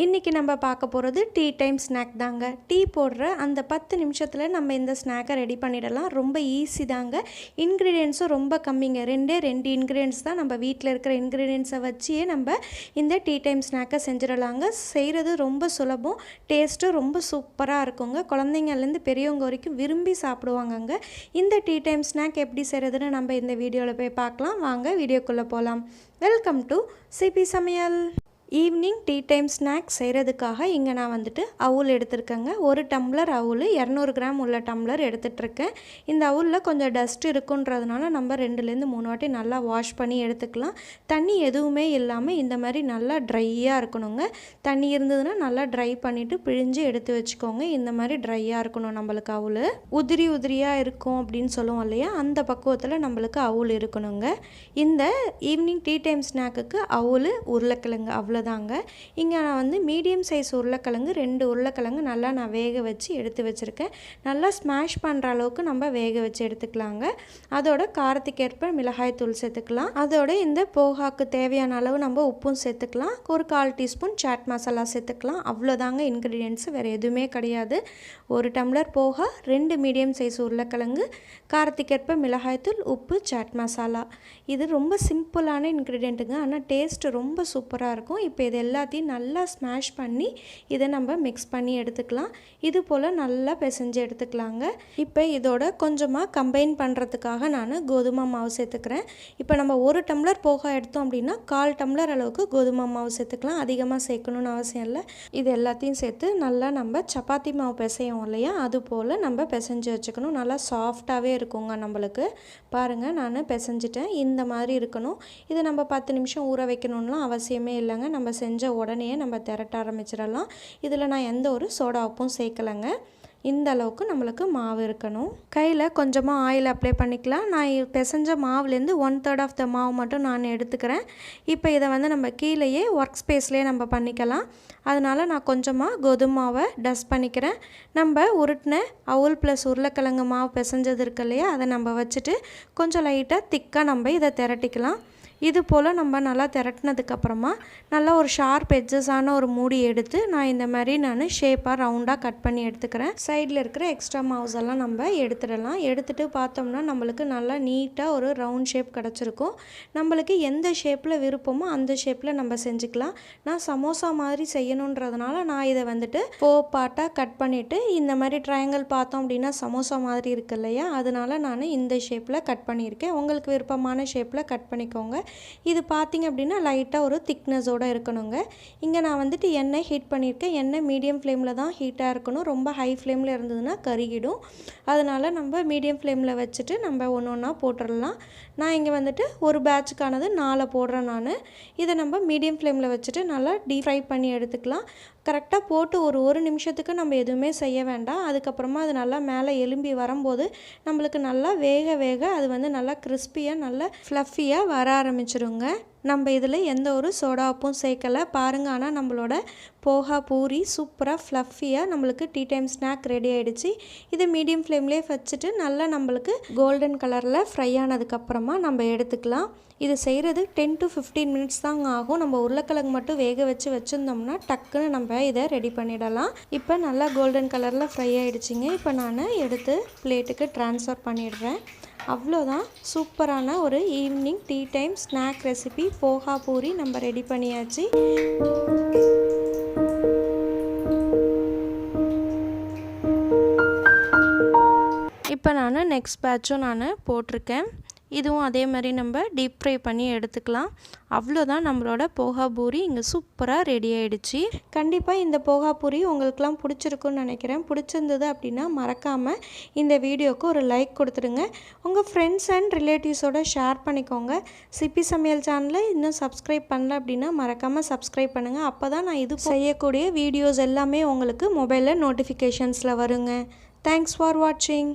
இன்றைக்கி நம்ம பார்க்க போகிறது டீ டைம் ஸ்நாக் தாங்க. டீ போடுற அந்த பத்து நிமிஷத்தில் நம்ம இந்த ஸ்நாக்கை ரெடி பண்ணிடலாம். ரொம்ப ஈஸி தாங்க. இன்க்ரீடியன்ஸும் ரொம்ப கம்மிங்க. ரெண்டே ரெண்டு இன்க்ரீடியன்ஸ் தான் நம்ம வீட்டில் இருக்கிற இன்க்ரீடியன்ஸை வச்சே நம்ம இந்த டீ டைம் ஸ்நாக்கை செஞ்சிடலாங்க. செய்கிறது ரொம்ப சுலபம். டேஸ்ட்டும் ரொம்ப சூப்பராக இருக்குங்க. குழந்தைங்கள்லேருந்து பெரியவங்க வரைக்கும் விரும்பி சாப்பிடுவாங்கங்க. இந்த டீ டைம் ஸ்நாக் எப்படி செய்கிறதுன்னு நம்ம இந்த வீடியோவில் போய் பார்க்கலாம். வாங்க வீடியோக்குள்ளே போகலாம் welcome to Sibi Samayal. Evening tea time snacks செய்கிறதுக்காக இங்கே நான் வந்துட்டு அவுல் எடுத்திருக்கேங்க. ஒரு டம்ளர் அவுல் இரநூறு கிராம் உள்ள டம்ளர் எடுத்துகிட்ருக்கேன் இந்த அவுலில் கொஞ்சம் டஸ்ட் இருக்குன்றதுனால நம்ம ரெண்டுலேருந்து மூணு வாட்டி நல்லா வாஷ் பண்ணி எடுத்துக்கலாம். தண்ணி எதுவுமே இல்லாமல் இந்த மாதிரி நல்லா ட்ரையாக இருக்கணுங்க. தண்ணி இருந்ததுன்னா நல்லா ட்ரை பண்ணிவிட்டு பிழிஞ்சு எடுத்து வச்சுக்கோங்க. இந்த மாதிரி ட்ரையாக இருக்கணும் நம்மளுக்கு அவுல். உதிரி உதிரியாக இருக்கும் அப்படின்னு சொல்லுவோம் இல்லையா? அந்த பக்குவத்தில் நம்மளுக்கு அவுல் இருக்கணுங்க. இந்த ஈவினிங் டீ டைம் ஸ்நாக்குக்கு அவுல் உருளைக்கிழங்கு அவ்வளோ தாங்க. இங்கே நான் வந்து மீடியம் சைஸ் உருளைக்கிழங்கு ரெண்டு உருளைக்கிழங்கு நல்லா நான் வேக வச்சு எடுத்து வச்சுருக்கேன். நல்லா ஸ்மாஷ் பண்ணுற அளவுக்கு நம்ம வேக வச்சு எடுத்துக்கலாங்க. அதோட காரத்துக்கேற்ப மிளகாய் தூள் சேர்த்துக்கலாம். அதோட இந்த போகாக்கு தேவையான அளவு நம்ம உப்பும் சேர்த்துக்கலாம். ஒரு கால் டீஸ்பூன் சாட் மசாலா சேர்த்துக்கலாம். அவ்வளோதாங்க இன்க்ரீடியன்ட்ஸ் வேறு எதுவுமே கிடையாது. ஒரு டம்ளர் போகா ரெண்டு மீடியம் சைஸ் உருளைக்கிழங்கு காரத்துக்கேற்ப மிளகாய்த்தூள் உப்பு சாட் மசாலா. இது ரொம்ப சிம்பிளான இன்க்ரீடியண்ட்டுங்க ஆனால் டேஸ்ட்டு ரொம்ப சூப்பராக இருக்கும். இப்போ இது எல்லாத்தையும் நல்லா ஸ்மாஷ் பண்ணி இதை நம்ம மிக்ஸ் பண்ணி எடுத்துக்கலாம். இது போல் நல்லா பிசைஞ்சு எடுத்துக்கலாங்க. இப்போ இதோட கொஞ்சமாக கம்பைன் பண்ணுறதுக்காக நான் கோதுமை மாவு சேர்த்துக்கிறேன். இப்போ நம்ம ஒரு டம்ளர் போக எடுத்தோம் அப்படின்னா கால் டம்ளர் அளவுக்கு கோதுமை மாவு சேர்த்துக்கலாம். அதிகமாக சேர்க்கணும்னு அவசியம் இல்லை. இது எல்லாத்தையும் சேர்த்து நல்லா நம்ம சப்பாத்தி மாவு பிசையும் இல்லையா? அது போல் நம்ம பிசைஞ்சு வச்சுக்கணும். நல்லா சாஃப்டாகவே இருக்குங்க நம்மளுக்கு. பாருங்கள் நான் பிசைஞ்சிட்டேன். இந்த மாதிரி இருக்கணும். இதை நம்ம பத்து நிமிஷம் ஊற வைக்கணும்லாம் அவசியமே இல்லைங்க. நம்ம நம்ம செஞ்ச உடனே நம்ம திரட்ட ஆரம்பிச்சிடலாம். இதில் நான் எந்த ஒரு சோடா உப்பும் சேர்க்கலைங்க. இந்த அளவுக்கு நம்மளுக்கு மாவு இருக்கணும். கையில் கொஞ்சமாக ஆயில் அப்ளை பண்ணிக்கலாம். நான் பிசைஞ்ச மாவுலேருந்து ஒன் தேர்ட் ஆஃப் த மாவு மட்டும் நான் எடுத்துக்கிறேன். இப்போ இதை வந்து நம்ம கீழேயே ஒர்க் ஸ்பேஸ்லேயே நம்ம பண்ணிக்கலாம். அதனால் நான் கொஞ்சமாக கோதுமை மாவை டஸ்ட் பண்ணிக்கிறேன். நம்ம உருட்டின அவுல் ப்ளஸ் உருளைக்கிழங்கு மாவு பிசைஞ்சது இருக்கு இல்லையா? அதை நம்ம வச்சுட்டு கொஞ்சம் லைட்டாக திக்காக நம்ம இதை திரட்டிக்கலாம். இது போல் நம்ம நல்லா திரட்டினதுக்கப்புறமா நல்லா ஒரு ஷார்ப் எட்ஜஸான ஒரு மூடி எடுத்து நான் இந்த மாதிரி நான் ஷேப்பாக ரவுண்டாக கட் பண்ணி எடுத்துக்கிறேன். சைடில் இருக்கிற எக்ஸ்ட்ரா மாவுஸ் எல்லாம் நம்ம எடுத்துடலாம். எடுத்துகிட்டு பார்த்தோம்னா நம்மளுக்கு நல்லா நீட்டாக ஒரு ரவுண்ட் ஷேப் கிடச்சிருக்கும். நம்மளுக்கு எந்த ஷேப்பில் விருப்பமோ அந்த ஷேப்பில் நம்ம செஞ்சுக்கலாம். நான் சமோசா மாதிரி செய்யணுன்றதுனால நான் இதை வந்துட்டு ஃபோ பார்ட்டாக கட் பண்ணிவிட்டு இந்த மாதிரி ட்ரையாங்கிள் பார்த்தோம் அப்படின்னா சமோசா மாதிரி இருக்கு இல்லையா? அதனால நான் இந்த ஷேப்பில் கட் பண்ணியிருக்கேன். உங்களுக்கு விருப்பமான ஷேப்பில் கட் பண்ணிக்கோங்க. இது பார்த்திங்க அப்படின்னா லைட்டாக ஒரு திக்னஸோடு இருக்கணுங்க. இங்கே நான் வந்துட்டு எண்ணெய் ஹீட் பண்ணியிருக்கேன். எண்ணெய் மீடியம் ஃப்ளேமில் தான் ஹீட்டாக இருக்கணும். ரொம்ப ஹை ஃப்ளேமில் இருந்ததுன்னா கருகிடும். அதனால் நம்ம மீடியம் ஃப்ளேமில் வச்சுட்டு நம்ம ஒன்று ஒன்றா போட்டுடலாம். நான் இங்கே வந்துட்டு ஒரு பேட்சுக்கானது நாளை போடுறேன் நான். இதை நம்ம மீடியம் ஃப்ளேமில் வச்சுட்டு நல்லா டீப் ஃப்ரை பண்ணி எடுத்துக்கலாம். கரெக்டாக போட்டு ஒரு ஒரு நிமிஷத்துக்கு நம்ம எதுவுமே செய்ய வேண்டாம். அதுக்கப்புறமா அது நல்லா மேலே எலும்பி வரும்போது நம்மளுக்கு நல்லா வேக வேக அது வந்து நல்லா கிறிஸ்பியாக நல்லா ஃப்ளஃபியாக வர ஆரம்பிச்சிருங்க. நம்ம இதில் எந்த ஒரு சோடாப்பும் சேர்க்கலை. பாருங்க ஆனால் நம்மளோட போகா பூரி சூப்பராக ஃப்ளஃபியாக நம்மளுக்கு டீ டைம் ஸ்நாக் ரெடி ஆகிடுச்சு இதை மீடியம் ஃப்ளேம்லேயே வச்சுட்டு நல்லா நம்மளுக்கு கோல்டன் கலரில் ஃப்ரை ஆனதுக்கப்புறமா நம்ம எடுத்துக்கலாம். இது செய்கிறது டென் டு ஃபிஃப்டீன் மினிட்ஸ் தாங்க ஆகும். நம்ம உருளைக்கிழங்கு மட்டும் வேக வச்சு வச்சுருந்தோம்னா டக்குன்னு நம்ம இதை ரெடி பண்ணிடலாம். இப்போ நல்லா கோல்டன் கலரில் ஃப்ரை ஆகிடுச்சிங்க இப்போ நான் எடுத்து பிளேட்டுக்கு ட்ரான்ஸ்ஃபர் பண்ணிடுறேன். அவ்வளோதான். சூப்பரான ஒரு evening tea time snack recipe poha puri நம்ம ரெடி பண்ணியாச்சு. இப்போ நான் நெக்ஸ்ட் பேட்சும் நான் போட்டிருக்கேன். இதுவும் அதே மாதிரி நம்ம டீப் ஃப்ரை பண்ணி எடுத்துக்கலாம். அவ்வளோதான் நம்மளோட போகா பூரி. இங்கே சூப்பராக ரெடி ஆகிடுச்சு கண்டிப்பாக இந்த போகா பூரி உங்களுக்குலாம் பிடிச்சிருக்குன்னு நினைக்கிறேன். பிடிச்சிருந்தது அப்படின்னா மறக்காமல் இந்த வீடியோவுக்கு ஒரு லைக் கொடுத்துருங்க உங்கள் ஃப்ரெண்ட்ஸ் அண்ட் ரிலேட்டிவ்ஸோட ஷேர் பண்ணிக்கோங்க. சிப்பி சமையல் சேனலை இன்னும் சப்ஸ்கிரைப் பண்ணல அப்படின்னா மறக்காமல் சப்ஸ்கிரைப் பண்ணுங்கள் அப்போ தான் நான் இது செய்யக்கூடிய வீடியோஸ் எல்லாமே உங்களுக்கு மொபைலில் நோட்டிஃபிகேஷன்ஸில் வருங்க. தேங்க்ஸ் ஃபார் வாட்சிங்